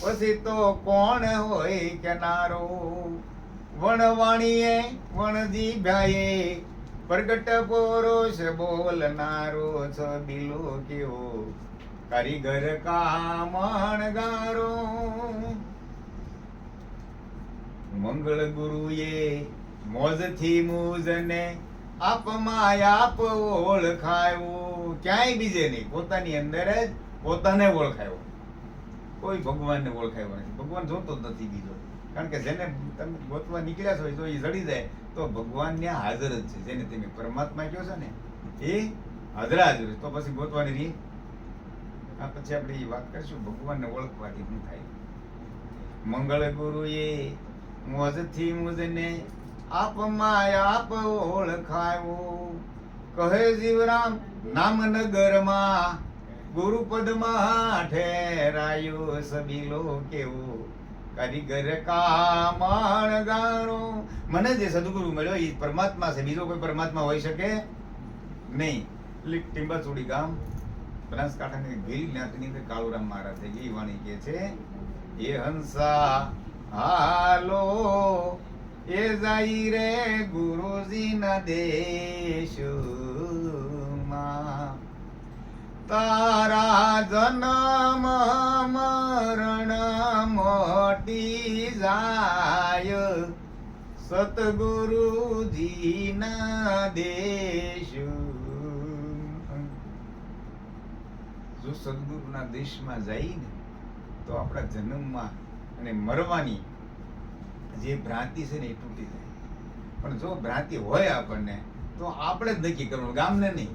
પછી તો કોણ હોય કેનારો? વણવાણીએ વણજી ભાઈએ પ્રગટ પોરોશ બોલનારો છબીલો કેવો? કારીગર કામણગારો મંગળ ગુરુએ મોજથી મુજને આપમાં આપ ઓળખાયો. ક્યાંય બીજે નહીં, પોતાની અંદર જ પોતાને ઓળખાયો. કોઈ ભગવાનને ઓળખાયો નથી. ભગવાન જોતો નથી બીજો. કારણ કે જેને તમે ગોતવા નીકળ્યા છો તો એ જડી જાય, તો ભગવાન ત્યાં હાજર જ છે. જેને તમે પરમાત્મા કહો છો ને, એ હાજરા હાજર તો પછી ગોતવાની રીત? આ પછી આપણે એ વાત કરીશું. ભગવાનને ઓળખવાથી શું થાય? મંગળ ગુરુએ મોજથી મુજને આપમાં આપ ઓળખાયો. કહે જીવરામ, નામનગરમાં ગુરુપદમાં ઠેરાયો સબીલો કેવો? કારીગર કામણ ગાણો. મને જે સદગુરુ મળ્યો એ પરમાત્મા છે. બીજો કોઈ પરમાત્મા હોઈ શકે નહીં. એટલે ટીંબાચોડી ગામ. બનાસકાંઠાની ભીલ જ્ઞાતિની અંદર કાળુરામ મહારાજ છે. એ વાણી કે છે, એ હંસા હાલો, એ જાય રે ગુરુજીના દેશમાં જન્મ મરણ મોટી જાય સતગુરુજીના દેશ જો સદગુરુના દેશમાં જઈએ ને તો આપણા જન્મમાં અને મરવાની જે ભ્રાંતિ છે ને એ તૂટી જાય પણ જો ભ્રાંતિ હોય આપણને તો આપણે જ નક્કી કરવાનું ગામને નહીં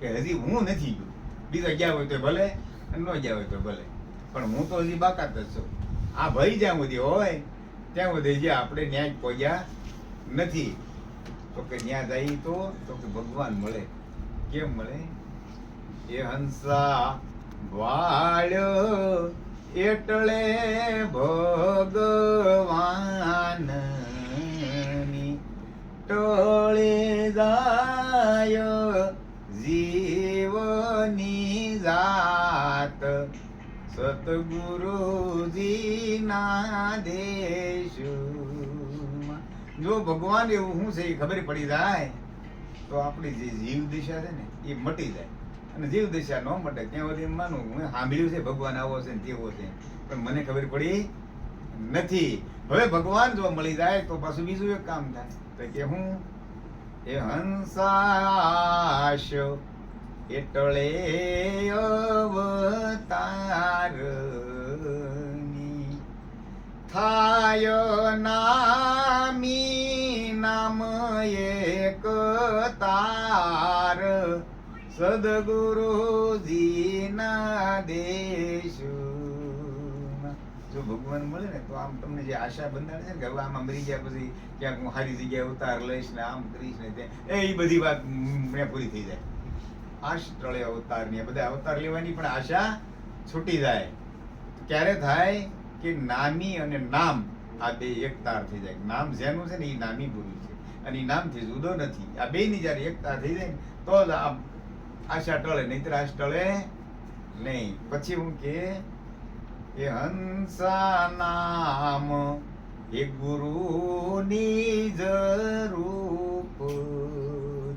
કે હજી હું નથી ગયો બીજા ગયા હોય તો ભલે ન ગયા તો ભલે. પણ હું તો હજી બાકાત જ છું. આ ભય જ્યાં સુધી હોય, ત્યાં સુધી જે આપણે ન્યાય પહોંચ્યા નથી. તો કે ત્યાં જઈએ તો તો કે ભગવાન મળે. કેમ મળે? એ હંસા વાળ્યો એટલે ભગવાન ટોળે જાય. સતગુરુજીના દેશમાં. જો ભગવાન એવું શું છે એ ખબર પડી જાય, તો આપણી જે જીવ દિશા છે ને, એ મટી જાય. અને જીવ દિશા ન મટે, ત્યાં સુધી માનું હું સાંભળ્યું છે ભગવાન આવો છે ને તેવો છે. પણ મને ખબર પડી નથી. હવે ભગવાન જો મળી જાય, તો પાછું બીજું એક કામ થાય. તો કે હું, એ હંસાશ, એટલે અવતારની નામી નામ એક તાર સદગુરુજીના દેશ જો ભગવાન મળે ને, તો આમ તમને જે આશા બંધાણે છે ને, કે હવે આમાં મરી ગયા પછી ક્યાંક હું સારી જગ્યાએ ઉતાર લઈશ ને આમ કરીશ ને તે, એ બધી વાત મેં પૂરી થઈ જાય. આશ ટળે અવતારની બધા અવતાર લેવાની પણ આશા છૂટી જાય. ક્યારે થાય? કે નામી અને નામ. આ બે એક તાર થઈ જાય. નામ જેનું છે ને એ નામી પુરુષ છે. અને એ નામથી જુદો નથી. આ બે ની જયારે એક થઈ જાય તો જ આ આશા ટળે, નહીતર આશ ટળે નહીં. પછી હું કે, એ હંસા નામ, એ ગુરુની જરૂપ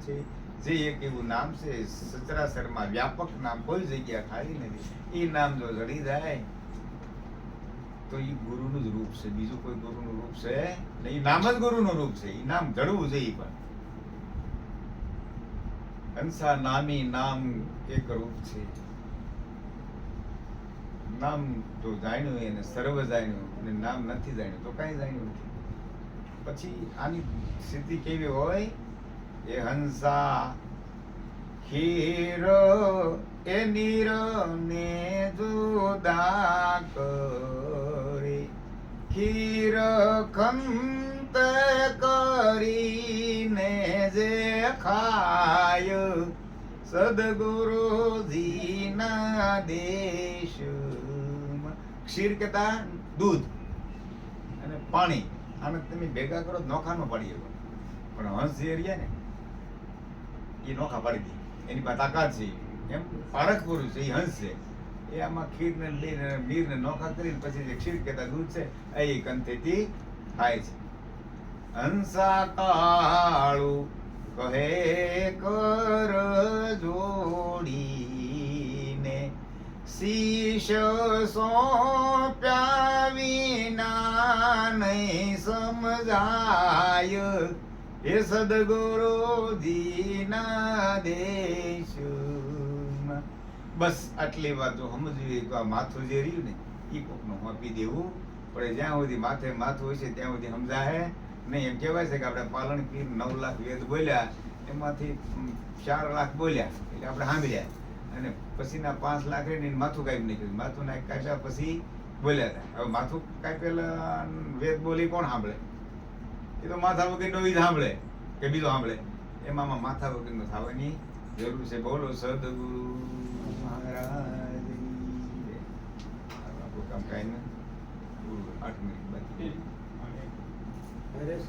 છે. જે એક એવું નામ છે, સચરાચરમાં વ્યાપક નામ કોઈ જગ્યા ખાલી નથી. એ નામ જો જડી જાય તો એ ગુરુનું જ રૂપ છે. બીજું કોઈ ગુરુનું રૂપ છે નહીં. નામ જ ગુરુનું રૂપ છે. એ નામ જળવું છે એ પણ. હંસા નામી નામ એક રૂપ છે. નામ તો જાણ્યું એને, સર્વ જાણ્યું અને નામ નથી જાણ્યું. તો કાંઈ જાણ્યું નથી. પછી આની સ્થિતિ કેવી હોય? એ હંસા ખીર એ નીર ને જુદા કરે ખીર ખંત કરીને જે ખાય, સદગુરુજીના દેશ ક્ષીર કેતા દૂધ અને પાણી. આને તમે ભેગા કરો નોખાનો પાડી શકો. પણ હંસ જે રહ્યા ને, એ નોખા પાડી દે. એની પાસે તાકાત છે. એમ પારખ પુરુષ એ હંસ છે. એ આમાં ખીરને લઈને બીરને નોખા કરીને પછી જે ખીર કહેતા દૂધ છે, એ કંથેથી થાય છે. હંસા કાળું કહે, કર જોડીને શીશ સોંપ્યા વિના નહીં સમજાય. એ સદગુરુજીના દેશમાં બસ આટલી વાત સમજવી તો આ માથું જે રહ્યું ને એ કોકનું હોપી દેવું પણ જ્યાં સુધી માથે માથું હોય છે ત્યાં સુધી સમજાય નહીં, એમ કહેવાય છે કે આપણે પાલનપીર નવ લાખ વેદ બોલ્યા, એમાંથી ચાર લાખ બોલ્યા, એટલે આપણે સાંભળ્યા. અને પછીના પાંચ લાખ રહીને માથું કાપી નાખ્યું. માથું નાખ કાપ્યા પછી બોલ્યા હતા. હવે માથું કાપેલા વેદ બોલી કોણ સાંભળે? એ તો માથા વગરનો જ સાંભળે, કે બીજો સાંભળે. એમાં માથા વગરનો થવાની જરૂર છે. બોલો સદગુરુ મહારાજ આપણું કામ કાંઈ નહીં પૂરું આઠ મિનિટ બાકી હરેશ